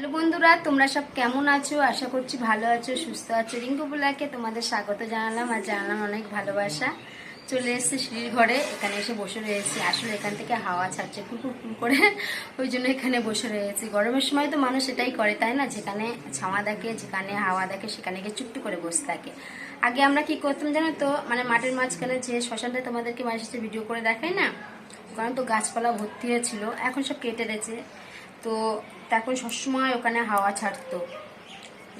Hello বন্ধুরা, তোমরা সব কেমন আছো? আশা করছি ভালো আছো, সুস্থ আছো। রিঙ্কু বুলাকে তোমাদের স্বাগত জানালাম আর জানালাম অনেক ভালোবাসা। চলে এসেছে সিঁড়ির ঘরে, এখানে এসে বসে রয়েছি। আসলে এখান থেকে হাওয়া ছাড়ছে কুকুর কুকুর করে, ওই জন্য এখানে বসে রয়েছি। গরমের সময় তো মানুষ এটাই করে, তাই না? যেখানে ছাওয়া দেখে, যেখানে হাওয়া দেখে, সেখানে গিয়ে চুপটি করে বসে থাকে। আগে আমরা কি করতাম জানো তো? মানে মাঠের মাঝখানে যে শ্মশানটা তোমাদেরকে মাঝে ভিডিও করে দেখাই না? কারণ তো গাছপালা ভর্তি হয়েছিল, এখন সব কেটে গেছে তো তখন সবসময় ওখানে হাওয়া ছাড়তো।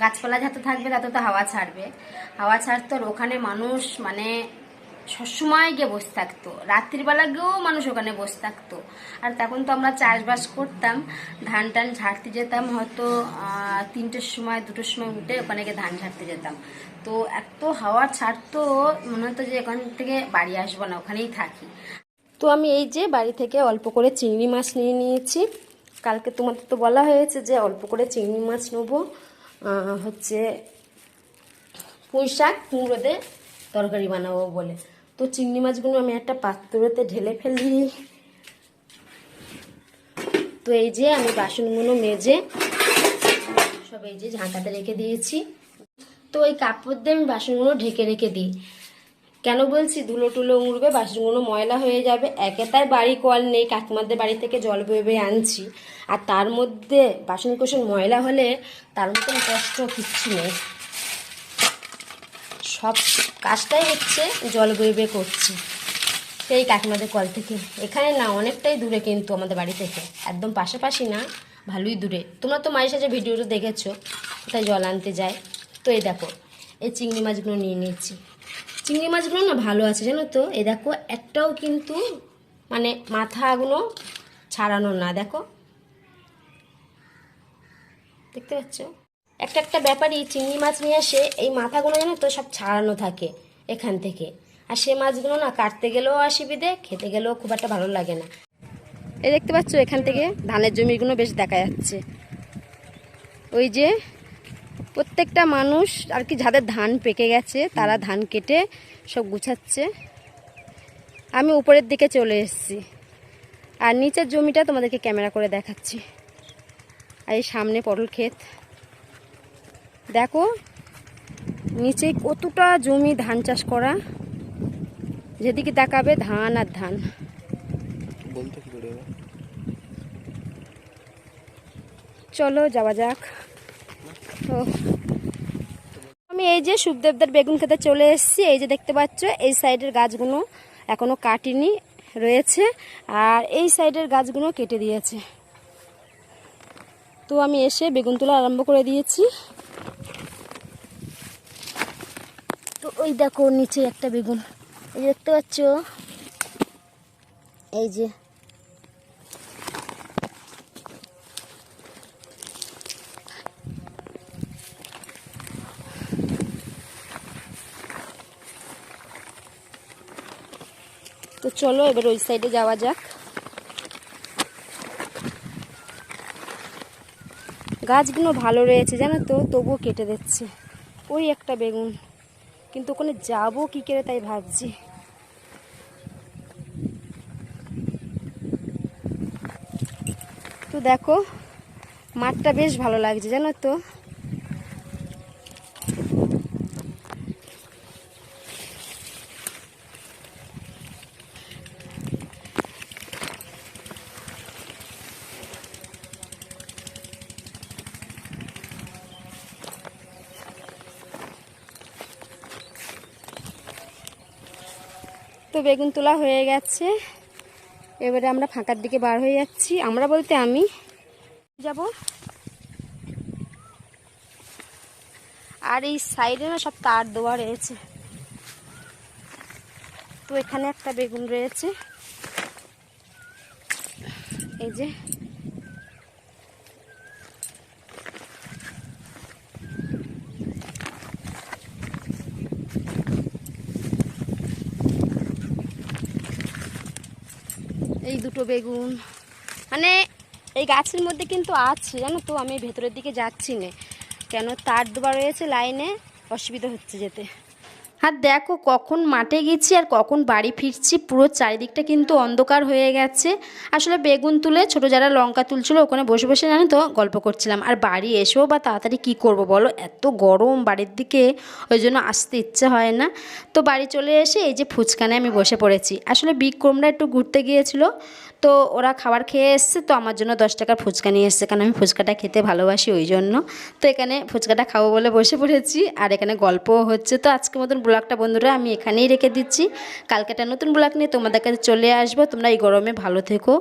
গাছপালা যত থাকবে, তত তো হাওয়া ছাড়বে। হাওয়া ছাড়তো আর ওখানে মানুষ মানে সবসময় গিয়ে বসে থাকতো। রাত্রিবেলা গিয়েও মানুষ ওখানে বসে থাকতো। আর তখন তো আমরা চাষবাস করতাম, ধান টান ঝাড়তে যেতাম, হয়তো তিনটের সময়, দুটোর সময় উঠে ওখানে গিয়ে ধান ঝাড়তে যেতাম। তো এত হাওয়া ছাড়তো, মনে হতো যে এখান থেকে বাড়ি আসব না, ওখানেই থাকি। তো আমি এই যে বাড়ি থেকে অল্প করে চিংড়ি মাছ নিয়ে নিয়েছি। কালকে তোমাদের তো বলা হয়েছে যে অল্প করে চিংড়ি মাছ নেব। হচ্ছে পুঁই শাক কুমড়ো দিয়ে তরকারি বানাবো বলে। তো চিংড়ি মাছগুলো আমি একটা পাত্রতে ঢেলে ফেলি। তো এই যে আমি বাসনগুলো মেজে সব এই যে ঝাঁটাতে রেখে দিয়েছি। তো ওই কাপড় দিয়ে আমি বাসনগুলো ঢেকে রেখে দিই। কেন বলছি? ধুলো টুলো উড়বে, বাসনগুলো ময়লা হয়ে যাবে। একে তাই বাড়ি কল নেই, কাকিমাদের বাড়ি থেকে জল বয়ে বয়ে আনছি। আর তার মধ্যে বাসন কোসন ময়লা হলে তার মতন কষ্ট কিচ্ছু নেই। সব কাজটাই হচ্ছে জল বয়ে বয়ে করছি। সেই কাকিমাদের কল থেকে। এখানে না, অনেকটাই দূরে কিন্তু আমাদের বাড়ি থেকে। একদম পাশাপাশি না, ভালোই দূরে। তোমরা তো মায়ের সাথে ভিডিওটা দেখেছ, কোথায় জল আনতে যায়। তো এই দেখো, এই চিংড়ি মাছগুলো নিয়ে নিয়েছি চিংড়ি মাছগুলো না ভালো আছে, জানো তো? এ দেখো, একটাও কিন্তু মানে মাথাগুলো ছাড়ানো না, দেখো। দেখতে পাচ্ছ? একটা একটা ব্যাপারই চিংড়ি মাছ নিয়ে আসে, এই মাথাগুলো জানো তো সব ছাড়ানো থাকে এখান থেকে। আর সে মাছগুলো না কাটতে গেলেও অসুবিধে, খেতে গেলেও খুব একটা ভালো লাগে না। এই দেখতে পাচ্ছ এখান থেকে ধানের জমিগুলো বেশ দেখা যাচ্ছে। ওই যে প্রত্যেকটা মানুষ আর কি যাদের ধান পেকে গেছে তারা ধান কেটে সব গুছাচ্ছে। আমি উপরের দিকে চলে এসেছি। আর নিচের জমিটা তোমাদেরকে ক্যামেরা করে দেখাচ্ছি। আর এই সামনে পটল ক্ষেত। দেখো নিচে কতটা জমি ধান চাষ করা। যেদিকে তাকাবে ধান আর ধান? চলো যাওয়া যাক। ও আমি এই যে সুখদেবদার বেগুন খেতে চলে এসেছি, এই যে দেখতে পাচ্ছ, এই সাইডের গাছগুলো এখনও কাটিনি, রয়েছে, আর এই সাইডের গাছগুলো কেটে দিয়েছে। তো আমি এসে বেগুন তোলা আরম্ভ করে দিয়েছি। তো ওই দেখো নিচে একটা বেগুন, এই দেখতে পাচ্ছ? এই যে চলো, এবার ওই সাইডে যাওয়া যাক। গাছগুলো ভালো রয়েছে, জানো তো? তবুও কেটে দিচ্ছে। ওই একটা বেগুন। কিন্তু ওখানে যাব কি করে তাই ভাবছি। তো দেখো, মাঠটা বেশ ভালো লাগছে, জানো তো? তো বেগুন তোলা হয়ে গেছে। এবারে আমরা ফাঁকার দিকে বার হয়ে যাচ্ছি। আমরা বলতে আমি যাব। আর এই সাইডে না সব তার দেওয়া রয়েছে। তো এখানে একটা বেগুন রয়েছে। এই যে এই দুটো বেগুন। মানে এই গাছের মধ্যে কিন্তু আছে, জানো তো, আমি ভেতরের দিকে যাচ্ছি না। কেন তার দুবার রয়েছে লাইনে, অসুবিধা হচ্ছে যেতে। আর দেখো কখন মাঠে গেছি আর কখন বাড়ি ফিরছি, পুরো চারিদিকটা কিন্তু অন্ধকার হয়ে গেছে। আসলে বেগুন তুলে ছোটো যারা লঙ্কা তুলছিল ওখানে বসে বসে জানো তো গল্প করছিলাম। আর বাড়ি এসেও বা তাড়াতাড়ি কী করব বলো? এত গরম বাড়ির দিকে, ওই জন্য আসতে ইচ্ছে হয় না। তো বাড়ি চলে এসে এই যে ফুচকানে আমি বসে পড়েছি। আসলে বিক্রমরা একটু ঘুরতে গিয়েছিল, তো ওরা খাবার খেয়ে এসছে, তো আমার জন্য দশ টাকার ফুচকা নিয়ে এসছে। কারণ আমি ফুচকাটা খেতে ভালোবাসি ওই জন্য। তো এখানে ফুচকাটা খাব বলে বসে পড়েছি, আর এখানে গল্পও হচ্ছে। তো আজকের মতন ব্লগটা বন্ধুরা আমি এখানেই রেখে দিচ্ছি। কালকে একটা নতুন ব্লগ নিয়ে তোমাদের কাছে চলে আসব। তোমরা এই গরমে ভালো থেকো।